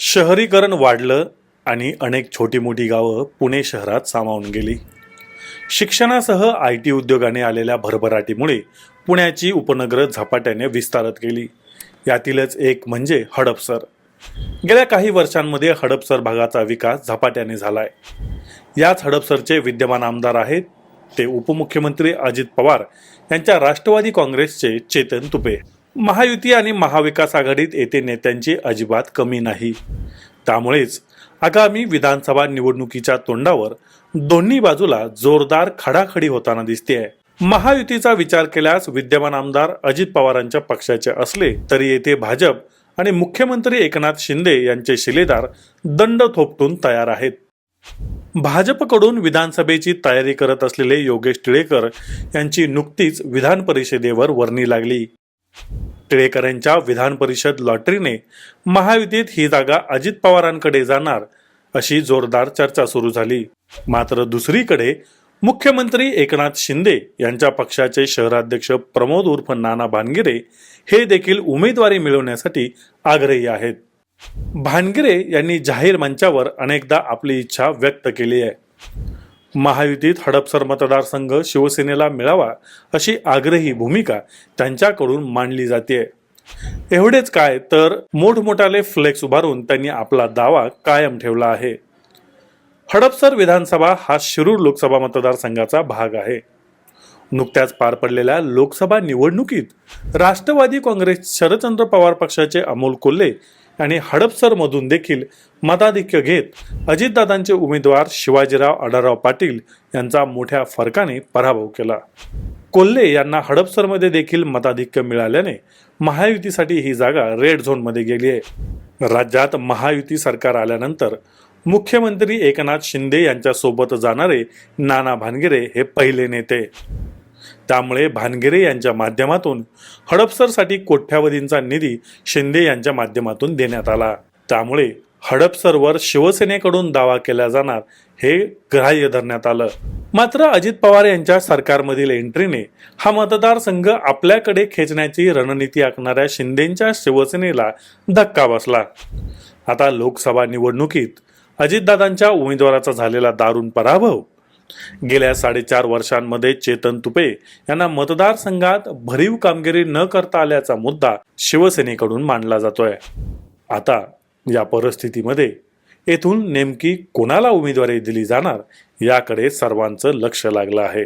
शहरीकरण वाढलं आणि अनेक छोटी मोठी गावं पुणे शहरात सामावून गेली. शिक्षणासह आय टी उद्योगाने आलेल्या भरभराटीमुळे पुण्याची उपनगरं झपाट्याने विस्तारत गेली. यातीलच एक म्हणजे हडपसर. गेल्या काही वर्षांमध्ये हडपसर भागाचा विकास झपाट्याने झालाय. याच हडपसरचे विद्यमान आमदार आहेत ते उपमुख्यमंत्री अजित पवार यांच्या राष्ट्रवादी काँग्रेसचे चेतन तुपे. महायुती आणि महाविकास आघाडीत येथे नेत्यांची अजिबात कमी नाही. त्यामुळेच आगामी विधानसभा निवडणुकीच्या तोंडावर दोन्ही बाजूला जोरदार खडाखडी होताना दिसते महायुतीचा विचार केल्यास विद्यमान आमदार अजित पवारांच्या पक्षाचे असले तरी येथे भाजप आणि मुख्यमंत्री एकनाथ शिंदे यांचे शिलेदार दंड थोपटून तयार आहेत. भाजपकडून विधानसभेची तयारी करत असलेले योगेश टिळेकर यांची नुकतीच विधान परिषदेवर वर्णी लागली. टिळेकरांच्या विधान परिषद लॉटरीने महायुतीत ही जागा अजित पवारांकडे जाणार अशी जोरदार चर्चा सुरू झाली. मात्र दुसरीकडे मुख्यमंत्री एकनाथ शिंदे यांच्या पक्षाचे शहराध्यक्ष प्रमोद उर्फ नाना भानगिरे हे देखील उमेदवारी मिळवण्यासाठी आग्रही आहेत. भानगिरे यांनी जाहीर मंचावर अनेकदा आपली इच्छा व्यक्त केली आहे. महायुतीत हडपसर मतदारसंघ शिवसेनेला मिळावा अशी आग्रही भूमिका त्यांच्याकडून मांडली जाते. एवढेच काय तर मोठमोठाले फ्लेक्स उभारून त्यांनी आपला दावा कायम ठेवला आहे. हडपसर विधानसभा हा शिरूर लोकसभा मतदारसंघाचा भाग आहे. नुकत्याच पार पडलेल्या लोकसभा निवडणुकीत राष्ट्रवादी काँग्रेस शरदचंद्र पवार पक्षाचे अमोल कोल्हे आणि हडपसरमधून देखील मताधिक्य घेत अजितदादांचे उमेदवार शिवाजीराव आढळराव पाटील यांचा मोठ्या फरकाने पराभव केला. कोल्हे यांना हडपसरमध्ये देखील मताधिक्य मिळाल्याने महायुतीसाठी ही जागा रेड झोनमध्ये गेली आहे. राज्यात महायुती सरकार आल्यानंतर मुख्यमंत्री एकनाथ शिंदे यांच्यासोबत जाणारे नाना भानगिरे हे पहिले नेते. त्यामुळे भानगिरे यांच्या माध्यमातून हडपसरसाठी कोट्यावधींचा निधी शिंदे यांच्या माध्यमातून देण्यात आला. त्यामुळे हडपसरवर शिवसेनेकडून दावा केला जाणार हे ग्राह्य धरण्यात आलं. मात्र अजित पवार यांच्या सरकारमधील एंट्रीने हा मतदारसंघ आपल्याकडे खेचण्याची रणनीती आखणाऱ्या शिंदेच्या शिवसेनेला धक्का बसला. आता लोकसभा निवडणुकीत अजितदादांच्या उमेदवाराचा झालेला दारुण पराभव गेल्या साडेचार वर्षांमध्ये चेतन तुपे यांना मतदारसंघात भरीव कामगिरी न करता आल्याचा मुद्दा शिवसेनेकडून मांडला जातोय. आता या परिस्थितीमध्ये येथून नेमकी कोणाला उमेदवारी दिली जाणार याकडे सर्वांचं लक्ष लागलं आहे.